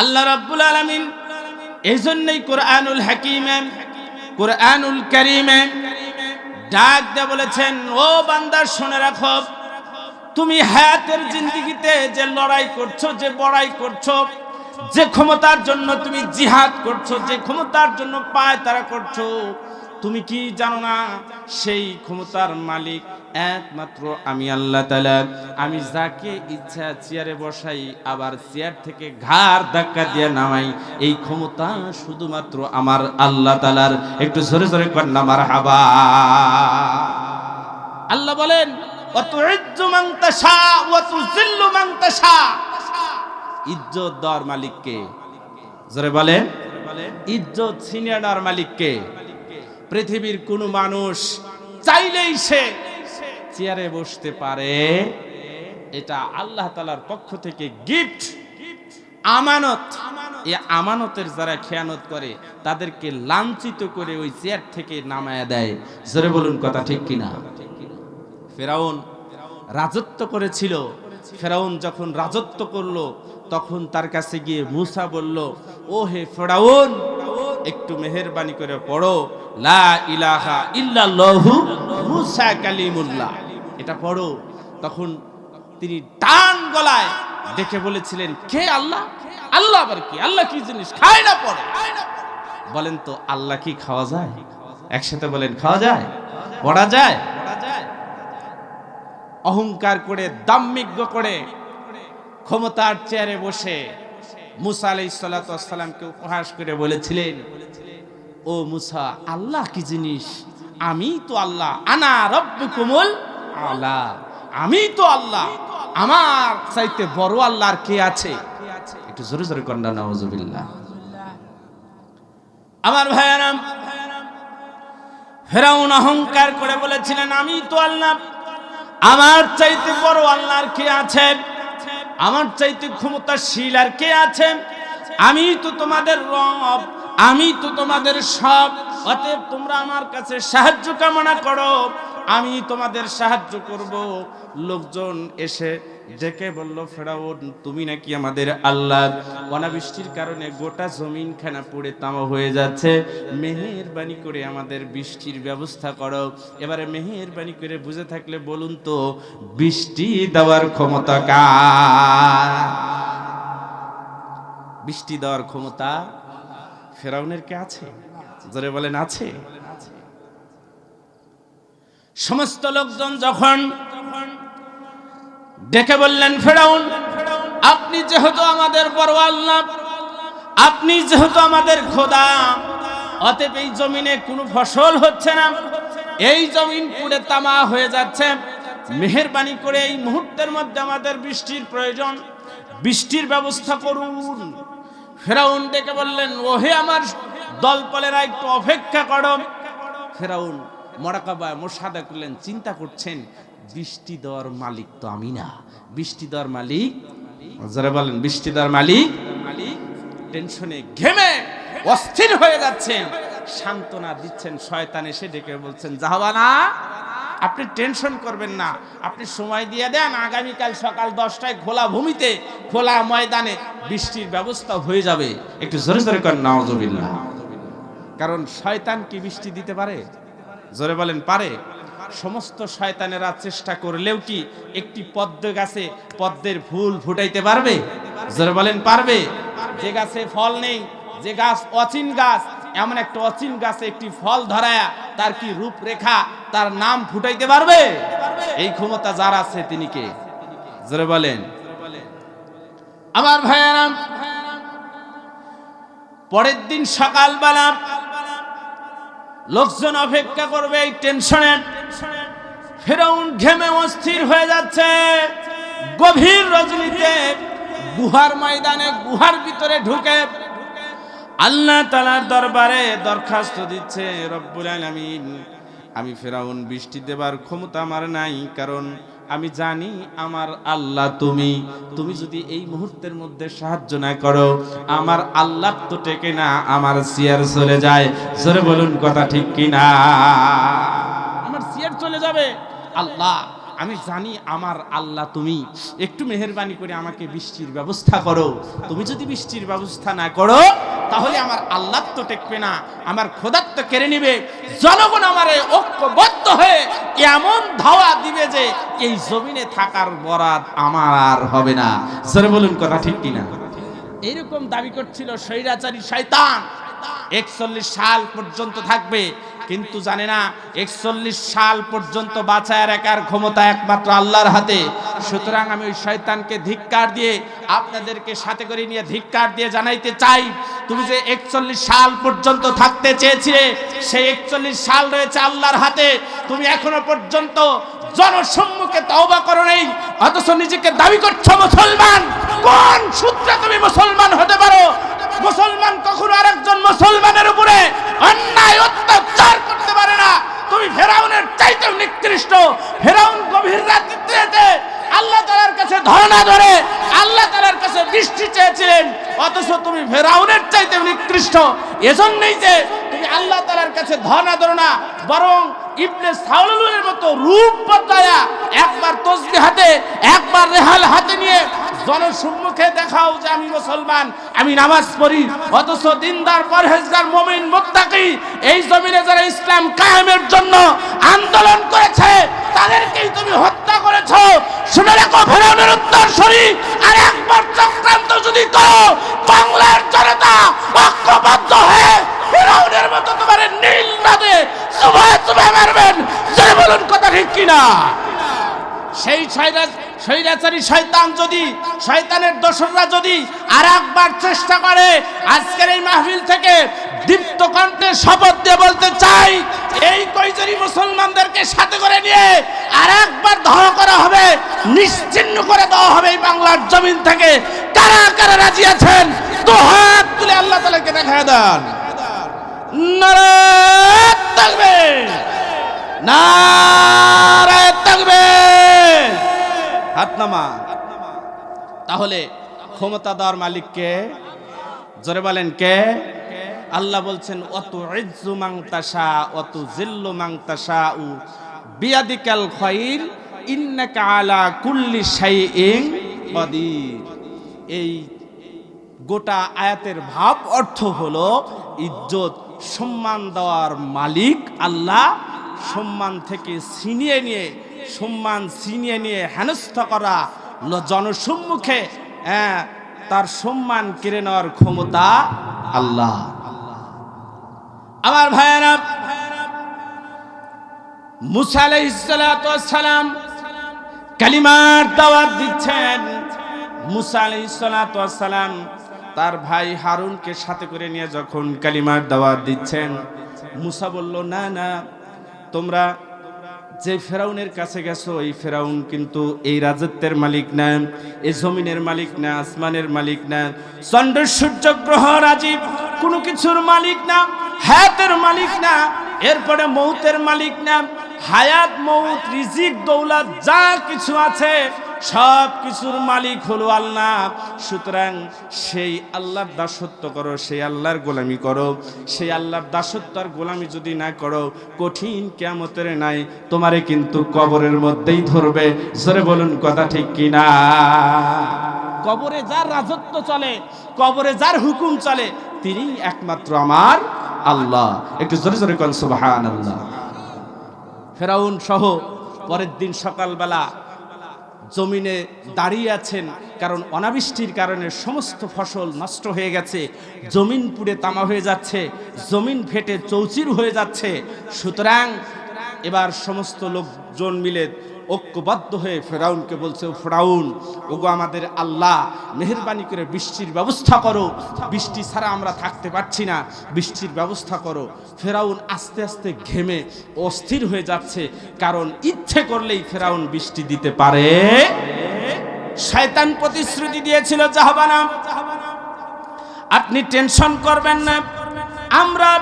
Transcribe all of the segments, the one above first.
আল্লাহ রাব্বুল আলামিন এই জন্যই কোরআনুল হাকিমে, কোরআনুল কারিমে ডাক দিয়ে বলেছেন, ও বান্দার শুনে রাখো। তুমি হায়াতের জিন্দিগিতে যে লড়াই করছ, যে বড়াই করছ, যে ক্ষমতার জন্য তুমি জিহাদ করছ, যে ক্ষমতার জন্য পায় তারা করছ, তুমি কি জানো না, সেই ক্ষমতার মালিক একমাত্র আমি আল্লাহ তালা আমি যাকে ইচ্ছা চেয়ারে বসাই, আবার চেয়ার থেকে ঘাড় ধাক্কা দিয়ে নামাই। এই ক্ষমতা শুধুমাত্র আমার আল্লাহ তালার একটু জোরে জোরে কন্যা আমার হাবা আল্লাহ বলেন ইজ্জত দেওয়ার মালিককে জোরে বলেন ইজ্জত ছিনিয়ে নেওয়ার মালিককে পৃথিবীর কোনো মানুষ চাইলেই সে চেয়ারে বসতে পারে, এটা আল্লাহ তালার পক্ষ থেকে গিফট আমানত। এই আমানতের যারা খেয়ানত করে, তাদেরকে লাঞ্ছিত করে ওই চেয়ার থেকে নামায় দেয়। জোরে বলুন কথা ঠিক কিনা? ফেরাউন রাজত্ব করেছিল। ফেরাউন যখন রাজত্ব করল, তখন তার কাছে গিয়ে মুসা বলল, ও হে ফেরাউন, একটু মেহেরবানি করে পড়ো। লা ইলাহা ইল্লাল্লাহু মুসা কালিমুল্লাহ। এটা পড়ো। তখন তিনি টান গলায় ডেকে বলেছিলেন, কে আল্লাহ? আল্লাহ আবার কি? আল্লাহ কি জিনিস খায় না পড়ে? বলেন তো, আল্লাহ কি খাওয়া যায়? একসাথে বলেন, খাওয়া যায়। পড়া যায়? অহংকার করে, দাম্মিজ্ঞ করে ক্ষমতার চেয়ারে বসে মুসা আলাই সালাতামকে উপহাস করে বলেছিলেন, ও মুসা, আল্লাহ কি জিনিস? আমি তো আল্লাহ, আনা রব্বুকুমুল আলা আমি তো আল্লাহ। আমার চাইতে বড় আল্লাহর কে আছে? একটু জোরে জোরে কন্যা নওয়াজুবিল্লাহ আমার ভাইয়ারাম ফেরাউন অহংকার করে বলেছিলেন, আমি তো আল্লাহ। আমার চাইতে বড় আল্লাহর কে আছে? আমার চাইতে ক্ষমতাশীল আর কে আছে? আমি তো তোমাদের রব, আমি তো তোমাদের সব। অতএব তোমরা আমার কাছে সাহায্য কামনা করো। আমি তোমাদের সাহায্য করব। লোকজন এসে ডেকে বলল, ফেরাউন, তুমি নাকি আমাদের আল্লাহ? অনাবৃষ্টির কারণে গোটা জমিন খানা পড়ে তামা হয়ে যাচ্ছে। মেহেরবানি করে আমাদের বৃষ্টির ব্যবস্থা করো। এবারে মেহেরবানি করে বুঝে থাকলে বলুন তো, বৃষ্টি দেওয়ার ক্ষমতা কার? বৃষ্টি দেওয়ার ক্ষমতা ফেরাউনের কে আছে? জোরে বলেন, আছে। সমস্ত লোকজন যখন ডেকে বললেন, ফেরাউন, আপনি যেহেতু আমাদের বড় আল্লাহ, আপনি যেহেতু আমাদের খোদা, অতএব এই জমিনে কোনো ফসল হচ্ছে না। এই জমিন পুড়ে তামা হয়ে যাচ্ছে। মেহেরবানি করে এই মুহূর্তের মধ্যে আমাদের বৃষ্টির প্রয়োজন। বৃষ্টির ব্যবস্থা করুন। ফেরাউন ডেকে বললেন, ওহে আমার দলপলেরা একটু অপেক্ষা করো। ফেরাউন মরাকাবায় মোসাদা করলেন, চিন্তা করছেন, বৃষ্টি দেওয়ার মালিক তো আমি না। বৃষ্টি দেওয়ার মালিক যারা বলেন, বৃষ্টি দেওয়ার মালিক মালিক টেনশনে ঘেমে অস্থির হয়ে যাচ্ছেন। সান্ত্বনা দিচ্ছেন, শয়তান এসে ডেকে বলছেন যাহবানা আপনি টেনশন করবেন না, আপনি সময় দিয়ে দেন, আগামীকাল সকাল দশটায় খোলা ভূমিতে, খোলা ময়দানে বৃষ্টির ব্যবস্থা হয়ে যাবে। একটু জোরে জোরে করেন নওয়াজবিল্লাহ কারণ শয়তান কি বৃষ্টি দিতে পারে? জোরে বলেন, পারে। সমস্ত শয়তানেরা চেষ্টা করলেও কি একটি পদ্ম গাছে পদ্মের ফুল ফুটাইতে পারবে? জোরে বলেন, পারবে। যে গাছে ফল নেই, যে গাছ অচিন গাছ, এমন একটা অচিন গাছে একটি ফল ধরায়া তার কি রূপরেখা, তার নাম ফুটাইতে পারবে? এই ক্ষমতা যার আছে তিনি কে? জোরে বলেন। আমার ভাইয়ারাম পরের দিন সকালবেলা লোকজন অপেক্ষা করবে, এই টেনশনে। ফেরাউন ঘেমে অস্থির হয়ে যাচ্ছে। গভীর রজনীতে গুহার ময়দানে, গুহার ভিতরে ঢুকে আল্লাহ তালার দরবারে দরখাস্ত দিচ্ছে, রব্বুল আলামিন, আমি ফেরাউন বৃষ্টি দেবার ক্ষমতা আমার নাই, কারণ আমি জানি আমার আল্লাহ তুমি। তুমি যদি এই মুহূর্তের মধ্যে সাহায্য না করো, আমার আল্লাহ তো টেকে না, আমার সিয়ার চলে যায়। জোরে বলুন কথা ঠিক কি না আমার সিয়ার চলে যাবে। আল্লাহ, আমি জানি আমার আল্লাহ তুমি। একটু মেহরবানি করে আমাকে বৃষ্টির ব্যবস্থা করো। তুমি যদি বৃষ্টির ব্যবস্থা না করো তাহলে আমার আল্লাহ তো টেকবে না, আমার খোদার তো কেড়ে নিবে। জনগণ আমারে ঐক্যবদ্ধ হয়ে এমন ধাওয়া দিবে যে এই জমিনে থাকার বরাদ আমার আর হবে না। সরে বলুন, কথা ঠিক কিনা? এইরকম দাবি করছিল স্বৈরাচারী শয়তান। একচল্লিশ সাল পর্যন্ত থাকবে, কিন্তু জানে না, একচল্লিশ সাল পর্যন্ত বাঁচায় রাখার ক্ষমতা একমাত্র আল্লাহর হাতে। সুতরাং আমি ওই শয়তানকে ধিক্কার দিয়ে আপনাদেরকে সাথে করে নিয়ে ধিক্কার দিয়ে জানাইতে চাই তুমি যে একচল্লিশ সাল পর্যন্ত থাকতে চেয়েছিলে, সেই একচল্লিশ সাল রয়েছে আল্লাহর হাতে। তুমি এখনও পর্যন্ত জনসম্মুখে তওবা করো নেই, অথচ নিজেকে দাবি করছ মুসলমান। কোন সূত্রে তুমি মুসলমান হতে পারো? মুসলমান কখনো আরেকজন মুসলমানের উপরে অন্যায় অত্যাচার করতে পারে না। তুমি ফেরাউনের চাইতেও নিকৃষ্ট। ফেরাউন গভীর রাত্রিতে আল্লাহ তালার কাছে ধরনা ধরে বৃষ্টি চেয়েছিলেন, অথচ তুমি ফেরাউনের চাইতে নিকৃষ্ট। এজন্যই যে তুমি আল্লাহ তালার কাছে ধরনা ধরো না, বরং ইবনে সাউলুলের মতো রূপ বদলায়া একবার তসবি হাতে, একবার রেহাল হাতে নিয়ে জনসম্মুখে দেখাও যে আমি মুসলমান, আমি নামাজ পড়ি, অথচ দিনদার, পরহেজগার, মুমিন, মুত্তাকি, এই জমিনে যারা ইসলাম কায়েমের জন্য আন্দোলন করেছে, তাদেরকেই তুমি হত্যা করেছ। শুনে রাখো, ফেরাউনের উত্তর সরি আর একবার চক্রান্ত যদি করো, বাংলার জনতা ঐক্যবদ্ধ হয়ে ফেরাউনের মতো তোমার নীল নদে সুভায় সুভায় মারবেন। জয় বলুন কথা ঠিক কিনা? সেই ছয়রা- স্বৈরাচারী শয়তান যদি, শয়তানের দোসররা যদি আর একবার চেষ্টা করে, আজকের এই মাহফিল থেকে দীপ্ত কণ্ঠে শপথ দিয়ে বলতে চাই এই কয়জনই মুসলমানদেরকে সাথে করে নিয়ে আর একবার ধাওয়া করা হবে নিশ্চিন্ন করে দেওয়া হবে এই বাংলার জমিন থেকে। কারা কারা রাজি আছেন? তো হাত তুলে আল্লাহ তালাকে দেখা দেন। থাকবে থাকবে হাত নামা। তাহলে ক্ষমতা দেওয়ার মালিককে জোরে বলেন কে? আল্লাহ বলছেন, অত ইজ্জু মাংতাসা অত জিল্লু মাংতাসা উ বিয়াদিকাল খয়ির ইন্নাকা আলা কুল্লি শাইইন কদির। এই গোটা আয়াতের ভাব অর্থ হলো ইজ্জত সম্মান দেওয়ার মালিক আল্লাহ সম্মান থেকে ছিনিয়ে নিয়ে সম্মান ছিনিয়ে নিয়ে হেনস্থ করা জনসম্মুখে হ্যাঁ, তার সম্মান কেড়ে নেওয়ার ক্ষমতা আল্লাহ। আমার ভাইয়েরা মুসা আলাইহিসসালাম কালিমার দাওয়াত দিচ্ছেন মুসা আলাইহিসসালাম তার ভাই হারুনকে সাথে করে নিয়ে যখন কালিমার দাওয়াত দিচ্ছেন, মুসা বলল, না না, তোমরা যে ফেরাউনের কাছে গেছো, এই ফেরাউন কিন্তু এই রাজত্বের মালিক না, এই জমিনের মালিক না, আসমানের মালিক না চন্দ্র সূর্য গ্রহ রাজীব কোনো কিছুর মালিক না হায়াতের মালিক না, এরপরে মৌতের মালিক না হায়াত মৌত রিজিক, দৌলত, যা কিছু আছে, সব কিছুর মালিক হলো আল্লাহ। সুতরাং সেই আল্লাহর দাসত্ব করো, সেই আল্লাহর গোলামি করো, সেই আল্লাহর দাসত্ব আর গোলামি যদি না করো, কঠিন কেমতের নাই, তোমারে কিন্তু কবরের মধ্যেই ধরবে। জোরে বলুন কথা ঠিক কিনা? কবরে যার রাজত্ব চলে, কবরে যার হুকুম চলে তিনি একমাত্র আমার আল্লাহ। একটু জোরে জোরে কন সুবহান আল্লাহ ফেরাউন সহ পরের দিন সকালবেলা জমিনে দাঁড়িয়ে আছেন, কারণ অনাবৃষ্টির কারণে সমস্ত ফসল নষ্ট হয়ে গেছে, জমিন পুড়ে তামা হয়ে যাচ্ছে, জমিন ফেটে চৌচির হয়ে যাচ্ছে। সুতরাং এবার সমস্ত লোকজন মিলে ঐক্যবদ্ধ হয়ে ফেরাউনকে বলছে, "ও ফেরাউন, ওগো আমাদের আল্লাহ, মেহরবানি করে বৃষ্টির ব্যবস্থা করো। বৃষ্টি ছাড়া আমরা থাকতে পারছি না। বৃষ্টির ব্যবস্থা করো। ফেরাউন আস্তে আস্তে ঘেমে অস্থির হয়ে যাচ্ছে, কারণ ইচ্ছে করলেই ফেরাউন বৃষ্টি দিতে পারে। শয়তান প্রতিশ্রুতি দিয়েছিল জাহাবানা, আপনি টেনশন করবেন না। আমরা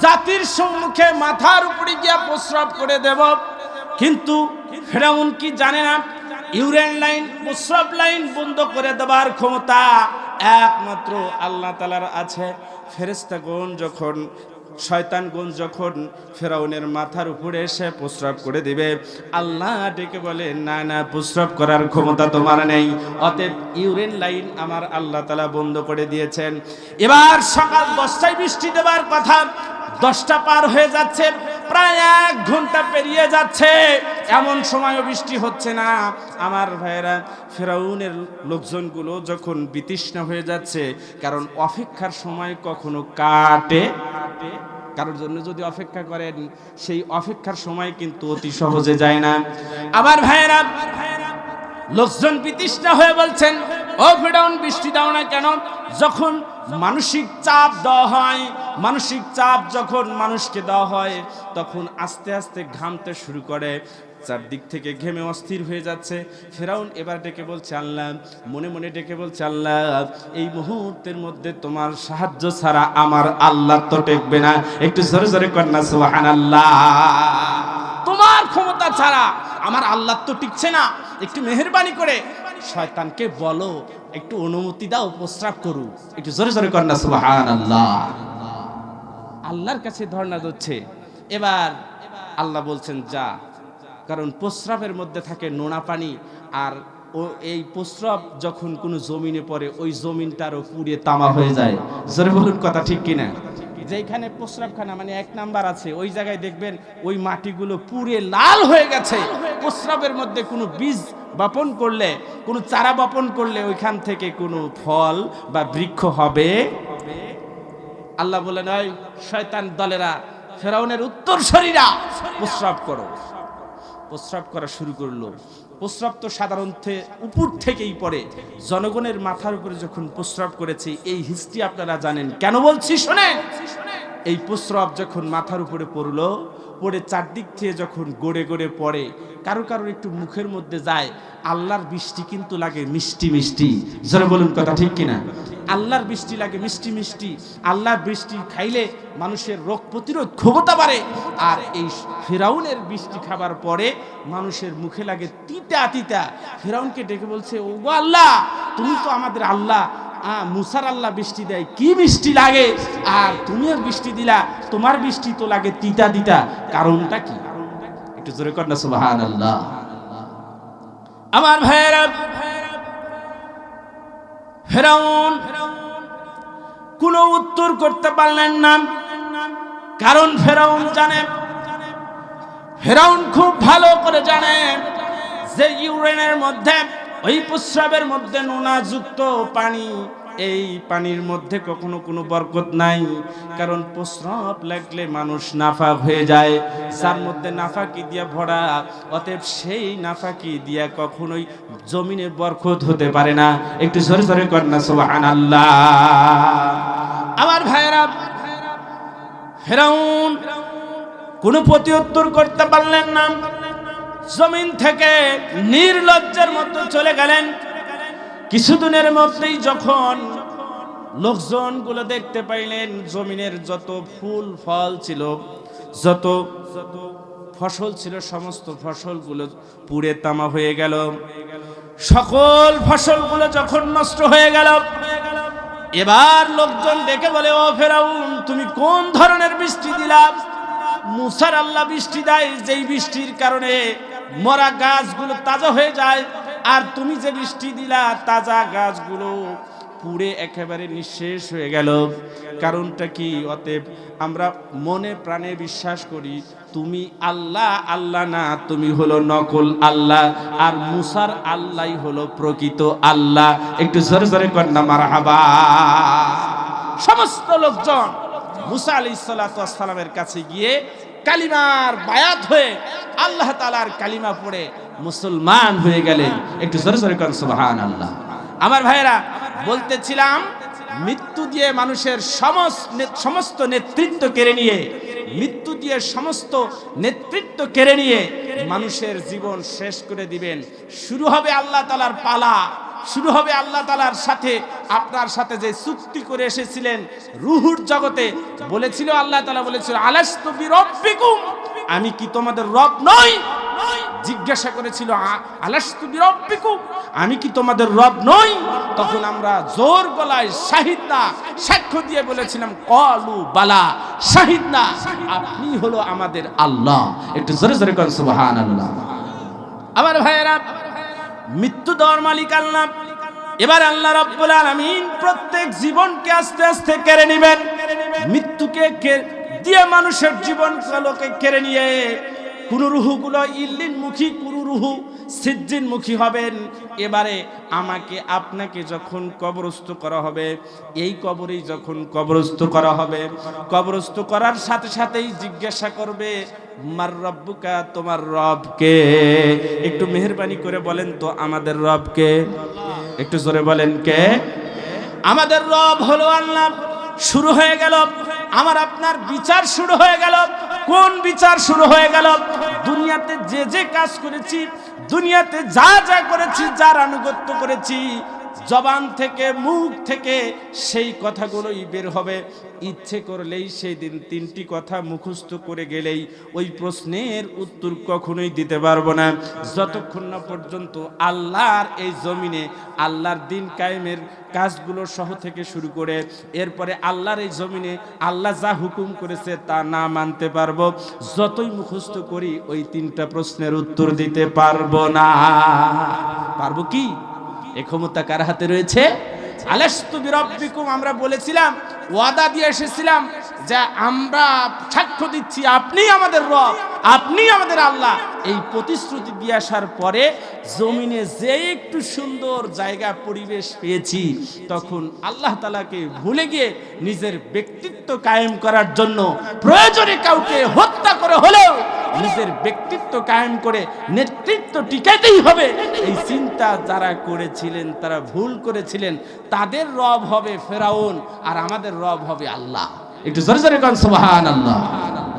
জাতির সম্মুখে মাথার উপরে গিয়া প্রস্রাব করে দেব। কিন্তু ফেরাউন কি জানে না? ইউরেন লাইন প্রস্রাব লাইন বন্ধ করে দেবার ক্ষমতা একমাত্র আল্লাহ তালার আছে। ফেরেস্তাগণ যখন শয়তানগঞ্জ যখন ফেরাউনের মাথার উপরে এসে প্রস্রাব করে দিবে, আল্লাহ ডেকে বলে, না না, প্রস্রাব করার ক্ষমতা তোমার নেই। অতএব ইউরেন লাইন আমার আল্লাহ তালা বন্ধ করে দিয়েছেন। এবার সকাল দশটায় বৃষ্টি দেবার কথা, দশটা পার হয়ে যাচ্ছে, প্রায় এক ঘণ্টা পেরিয়ে যাচ্ছে। এমন সময়ও বৃষ্টি হচ্ছে না। আমার ভাইয়েরা, ফেরাউনের লোকজনগুলো যখন বিতৃষ্ণা হয়ে যাচ্ছে, কারণ অপেক্ষার সময় কখনো কাটে। কারোর জন্য যদি অপেক্ষা করেন, সেই অপেক্ষার সময় কিন্তু অতি সহজে যায় না। আবার ভাইয়েরা, লোকজন বিতৃষ্ণা হয়ে বলছেন, ও ফেরাউন, বৃষ্টি দাও না কেন? যখন মানসিক চাপ দেওয়া হয়, মানসিক চাপ যখন মানুষকে দেওয়া হয়, তখন আস্তে আস্তে ঘামতে শুরু করে। চারদিক থেকে ঘেমে অস্থির হয়ে যাচ্ছে। ফেরাউন এবার ডেকে বলছে, আল্লাহ, মনে মনে ডেকে বলছে, আল্লাহ, এই মুহূর্তের মধ্যে তোমার সাহায্য ছাড়া আমার আল্লাহ তো টেকবে না। একটু জোরে জোরে কন্যা সুহান আল্লাহ তোমার ক্ষমতা ছাড়া আমার আল্লাহ তো টিকছে না। একটু মেহরবানি করে। শয়তানকে বলো, একটু অনুমতি দাও, প্রস্রাব করু। একটু জোরে জোরে কন্যা সুহান আল্লাহ আল্লাহর কাছে ধর্ণা দিচ্ছে এবার আল্লাহ বলছেন, যা কারণ প্রস্রাবের মধ্যে থাকে নোনা পানি আর ও এই প্রস্রাব যখন কোনো জমিনে পড়ে, ওই জমিনটারও পুড়ে তামা হয়ে যায়। জোরে বলুন কথা ঠিক কিনা? যেখানে প্রস্রাবখানা মানে এক নাম্বার আছে, ওই জায়গায় দেখবেন ওই মাটিগুলো পুড়ে লাল হয়ে গেছে। প্রস্রাবের মধ্যে কোনো বীজ বপন করলে, কোনো চারা বপন করলে ওইখান থেকে কোনো ফল বা বৃক্ষ হবে? আল্লাহ বলেন, ওই শয়তান দলেরা, ফেরাউনের উত্তর শরীরা প্রস্রাব করো। প্রস্রাব করা শুরু করল। প্রস্রাব তো সাধারণত উপর থেকেই পড়ে। জনগণের মাথার উপরে যখন প্রস্রাব করেছে, এই হিস্ট্রি আপনারা জানেন। কেন বলছি শোনেন? এই প্রস্রাব যখন মাথার উপরে পড়ল, পড়ে চারদিক থেকে যখন গড়ে গড়ে পড়ে, কারও কারও একটু মুখের মধ্যে যায়, আল্লাহর বৃষ্টি কিন্তু লাগে মিষ্টি মিষ্টি। জোরে বলুন কথা ঠিক কিনা? আল্লাহর বৃষ্টি লাগে মিষ্টি মিষ্টি। আল্লাহর বৃষ্টি খাইলে মানুষের রোগ প্রতিরোধ ক্ষমতা বাড়ে। আর এই ফেরাউনের বৃষ্টি খাবার পরে মানুষের মুখে লাগে তিতা তিতা। ফেরাউনকে ডেকে বলছে ও আল্লাহ, তুমি তো আমাদের আল্লাহ। মুসার আল্লাহ বৃষ্টি দেয়, কি বৃষ্টি লাগে? আর তুমিও বৃষ্টি দিলা, তোমার বৃষ্টি তো লাগে তিতা দিতা কারণটা কি? একটু জোরে কর না সুবাহান আল্লাহ আমার ভাইয়েরা, ফেরাউন কোনো উত্তর করতে পারলেন না। কারণ ফেরাউন জানে। ফেরাউন খুব ভালো করে জানে যে ইউরেনের মধ্যে, ওই প্রস্রাবের মধ্যে নোনা যুক্ত পানি এই পানির মধ্যে কখনো কোনো বরকত নাই, কারণ প্রস্রাব লাগলে মানুষ নাফা হয়ে যায়। যার মধ্যে নাফাকি দিয়া ভরা, অতএব সেই নাফাকি দিয়া কখনোই জমিনে বরকত হতে পারে না। একটু জোরে জোরে কর না, সুবহানাল্লাহ। আমার ভাইয়েরা, ফেরাউন কোনো প্রতিউত্তর করতে পারলেন না। জমিন থেকে নির্লজ্জের মতো চলে গেলেন। কিছুদিনের মধ্যেই যখন লোকজনগুলো দেখতে পাইলেন, জমিনের যত ফুল, ফল ছিল, যত ফসল ছিল, সমস্ত ফসলগুলো পুড়ে তামা হয়ে গেল। সকল ফসলগুলো যখন নষ্ট হয়ে গেল, এবার লোকজন ডেকে বলে, ও ফেরাউন, তুমি কোন ধরনের বৃষ্টি দিলাম মুসার আল্লাহ বৃষ্টি দেয়, যেই বৃষ্টির কারণে মরা গাছগুলো তাজা হয়ে যায়। আর তুমি যে বৃষ্টি দিলা, তাজা গাছগুলো পুড়ে একেবারে নিঃশেষ হয়ে গেল। কারণটা কি? অতএব আমরা মনে প্রাণে বিশ্বাস করি, তুমি আল্লাহ আল্লাহ না, তুমি হলো নকল আল্লাহ, আর মুসার আল্লাহ হলো প্রকৃত আল্লাহ। একটু জোরে জোরে কন্যা মার সমস্ত লোকজন মুসা আলি সালামের কাছে গিয়ে কালিমার বায়াত হয়ে আল্লাহ তালার কালিমা পড়ে মুসলমান হয়ে গেলেন। একটু জোরে জোরে করেন সুবহান আল্লাহ আমার ভাইয়েরা, বলতেছিলাম, মৃত্যু দিয়ে মানুষের সমস্ত সমস্ত নেতৃত্ব কেড়ে নিয়ে, মৃত্যু দিয়ে সমস্ত নেতৃত্ব কেড়ে নিয়ে মানুষের জীবন শেষ করে দিবেন। শুরু হবে আল্লাহ তালার পালা। শুরু হবে আল্লাহ তালার সাথে, আপনার সাথে যে চুক্তি করে এসেছিলেন রুহুর জগতে। বলেছিল, আল্লাহ তালা বলেছিল বিরব্বিকুম? আমি কি তোমাদের রব নই? জিজ্ঞাসা করেছিল, "আ- আলাস্তু বিরব্বিকুম? আমি কি তোমাদের রব নই? তখন আমরা জোর গলায়, শাহিদা সাক্ষ্য দিয়ে বলেছিলাম, কলু বালা, শাহিদা আপনি হলো আমাদের আল্লাহ। একটু জোরে জোরে করেন সুবহানাল্লাহ। ভাইয়েরা মৃত্যু দেওয়ার মালিক আল্লাহ। এবার আল্লাহ রাব্বুল আলামিন প্রত্যেক জীবনকে আস্তে আস্তে কেড়ে নেবেন। মৃত্যুকে দিয়ে মানুষের জীবন কালোকে কেড়ে নিয়ে কোন রুহুগুলো ইল্লিন মুখী কোন রুহু সিজ্জিন মুখী হবেন। এবারে আমাকে আপনাকে যখন কবরস্থ করা হবে, এই কবরেই যখন কবরস্থ করা হবে, কবরস্থ করার সাথে সাথেই জিজ্ঞাসা করবে, মার রব্বুকা, তোমার রবকে? একটু মেহরবানি করে বলেন তো, আমাদের রবকে? একটু জোরে বলেন, কে? আমাদের রব হলো আল্লাহ। শুরু হয়ে গেল। আমার আপনার বিচার শুরু হয়ে গেল। কোন বিচার শুরু হয়ে গেল? দুনিয়াতে যে যে কাজ করেছি দুনিয়াতে যা যা করেছি যার আনুগত্য করেছি জবান থেকে, মুখ থেকে সেই কথাগুলোই বের হবে। ইচ্ছে করলেই সেই দিন তিনটি কথা মুখস্থ করে গেলেই ওই প্রশ্নের উত্তর কখনোই দিতে পারব না। যতক্ষণ না পর্যন্ত আল্লাহর এই জমিনে, আল্লাহর দিন কায়েমের কাজগুলো সহ থেকে শুরু করে, এরপরে আল্লাহর এই জমিনে আল্লাহ যা হুকুম করেছে তা না মানতে পারব, যতই মুখস্থ করি ওই তিনটা প্রশ্নের উত্তর দিতে পারব না। পারব কি? ক্ষমতা কার হাতে রয়েছে? আলাস্তু বিরব্বিকুম, আমরা বলেছিলাম, ওয়াদা দিয়ে এসেছিলাম যে আমরা সাক্ষ্য দিচ্ছি, আপনি আমাদের রব, আপনি আমাদের আল্লাহ। এই প্রতিশ্রুতি দিয়ে আসার পরে জমিনে যে একটু সুন্দর জায়গা, পরিবেশ পেয়েছি, তখন আল্লাহ তালাকে ভুলে গিয়ে নিজের ব্যক্তিত্ব কায়েম করার জন্য প্রয়োজনে কাউকে হত্যা করে হলেও নিজের ব্যক্তিত্ব কায়েম করে নেতৃত্ব টিকাতেই হবে। এই চিন্তা যারা করেছিলেন, তারা ভুল করেছিলেন। তাদের রব হবে ফেরাউন আর আমাদের রব হবে আল্লাহ। একটু জোরে জোরে কন, সুবহানাল্লাহ। আল্লাহ